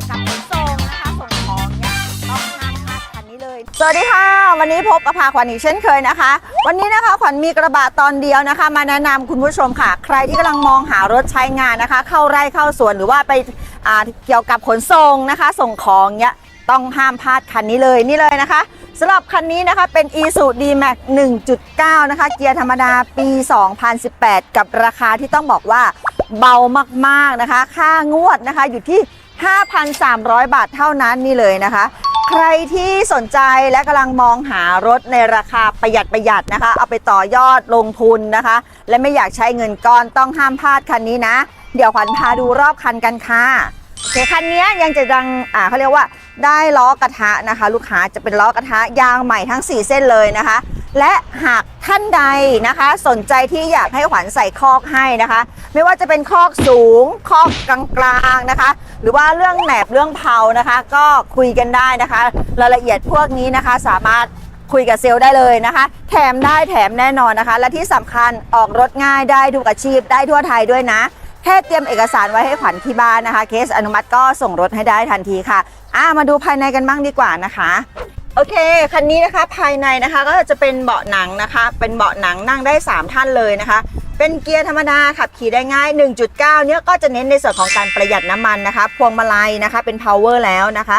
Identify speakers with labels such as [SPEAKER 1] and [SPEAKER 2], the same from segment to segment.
[SPEAKER 1] วกับขนส่งนะคะส่งของเนี่ยต้องห้ามพลาดคันนี้เลย สวัสดีค่ะ วันนี้พบกับพาขวัญอีกเช่นเคยนะคะ วันนี้นะคะขวัญมีกระบะตอนเดียวนะคะ มาแนะนำคุณผู้ชมค่ะ ใครที่กำลังมองหารถใช้งานนะคะ เข้าไร่เข้าสวนหรือว่าไปเกี่ยวกับขนส่งนะคะ ส่งของเนี่ยต้องห้ามพลาดคันนี้เลยนี่เลยนะคะสำหรับคันนี้นะคะเป็น e s u d m a x 1.9 นะคะ เกียร์ธรรมดาปี 2018 กับราคาที่ต้องบอกว่า เบามากๆนะคะ ค่างวดนะคะอยู่ที่ 5,300 บาทเท่านั้นนี่เลยนะคะ ใครที่สนใจและกำลังมองหารถในราคาประหยัดประหยัดนะคะ เอาไปต่อยอดลงทุนนะคะ และไม่อยากใช้เงินก้อนต้องห้ามพลาดคันนี้นะ เดี๋ยวขวัญพาดูรอบคันกันค่ะโอเคคันนี้ยังจะดังอ่าเขาเรียกว่าได้ล้อกระทะนะคะ ลูกค้าจะเป็นล้อกระทะยางใหม่ทั้ง 4 เส้นเลยนะคะ และหากท่านใดนะคะ สนใจที่อยากให้ขวัญใส่คอกให้นะคะ ไม่ว่าจะเป็นคอกสูง คอกกลางๆนะคะ หรือว่าเรื่องแหนบเรื่องเผานะคะ ก็คุยกันได้นะคะรายละเอียดพวกนี้นะคะ สามารถคุยกับเซลล์ได้เลยนะคะ แถมได้แถมแน่นอนนะคะ และที่สำคัญออกรถง่ายได้ทุกอาชีพได้ทั่วไทยด้วยนะ แค่เตรียมเอกสารไว้ให้ขวัญที่บ้านนะคะ เคสอนุมัติก็ส่งรถให้ได้ทันทีค่ะอ่ามาดูภายในกันบ้างดีกว่านะคะ โอเค คันนี้นะคะภายในนะคะก็จะเป็นเบาะหนังนะคะ เป็นเบาะหนังนั่งได้ 3 ท่านเลยนะคะ เป็นเกียร์ธรรมดาขับขี่ได้ง่าย 1.9 เนี่ยก็จะเน้นในส่วนของการประหยัดน้ำมันนะคะ พวงมาลัยนะคะเป็น power แล้วนะคะ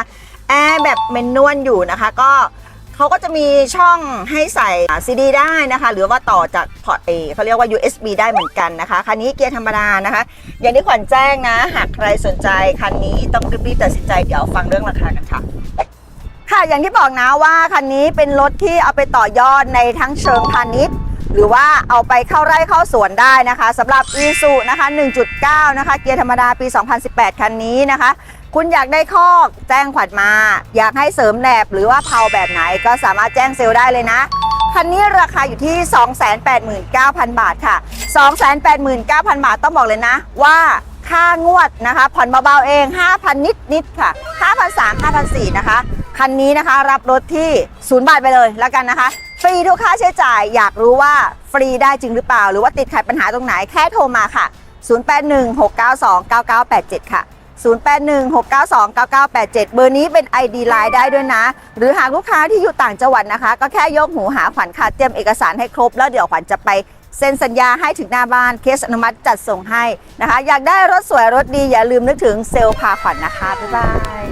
[SPEAKER 1] แอร์แบบเมนนวลอยู่นะคะ ก็เขาก็จะมีช่องให้ใส่ซีดีได้นะคะ หรือว่าต่อจากพอร์ตเอเขาเรียกว่า USB ได้เหมือนกันนะคะ คันนี้เกียร์ธรรมดานะคะ อย่างที่ขวัญแจ้งนะ หากใครสนใจคันนี้ต้องรีบๆตัดสินใจเดี๋ยวฟังเรื่องราคากันค่ะ ค่ะอย่างที่บอกนะว่าคันนี้เป็นรถที่เอาไปต่อยอดในทั้งเชิงพาณิชย์ หรือว่าเอาไปเข้าไร่เข้าสวนได้นะคะสำหรับ e s u นะคะ 1.9 นะคะ เกียร์ธรรมดาปี 2018 คันนี้นะคะ คุณอยากได้คอกแจ้งขวัญมา อยากให้เสริมแหนบหรือว่าเผาแบบไหนก็สามารถแจ้งเซลล์ได้เลยนะคันนี้ราคาอยู่ที่ 289,000 บาทค่ะ 289,000 บาทต้องบอกเลยนะ ว่าค่างวดนะคะ ผ่อนเบาๆเอง 5,000 นิดนิดๆค่ะ 5,300 5,400นสี่นะคะ คันนี้นะคะรับรถที่ศูนย์บาทไปเลยแล้วกันนะคะ ฟรีทุกค่าใช้จ่าย อยากรู้ว่าฟรีได้จริงหรือเปล่า หรือว่าติดขัดปัญหาตรงไหนแค่โทรมาค่ะ 0816929987 ค่ะ0816929987 เบอร์นี้เป็น ID Line ได้ด้วยนะ หรือหากลูกค้าที่อยู่ต่างจังหวัดนะคะ ก็แค่ยกหูหาขวัญค่ะเตรียมเอกสารให้ครบ แล้วเดี๋ยวขวัญจะไปเซ็นสัญญาให้ถึงหน้าบ้านเคสอนุมัติจัดส่งให้นะคะ อยากได้รถสวยรถดีอย่าลืมนึกถึงเซลล์พาขวัญนะคะ บ๊ายบาย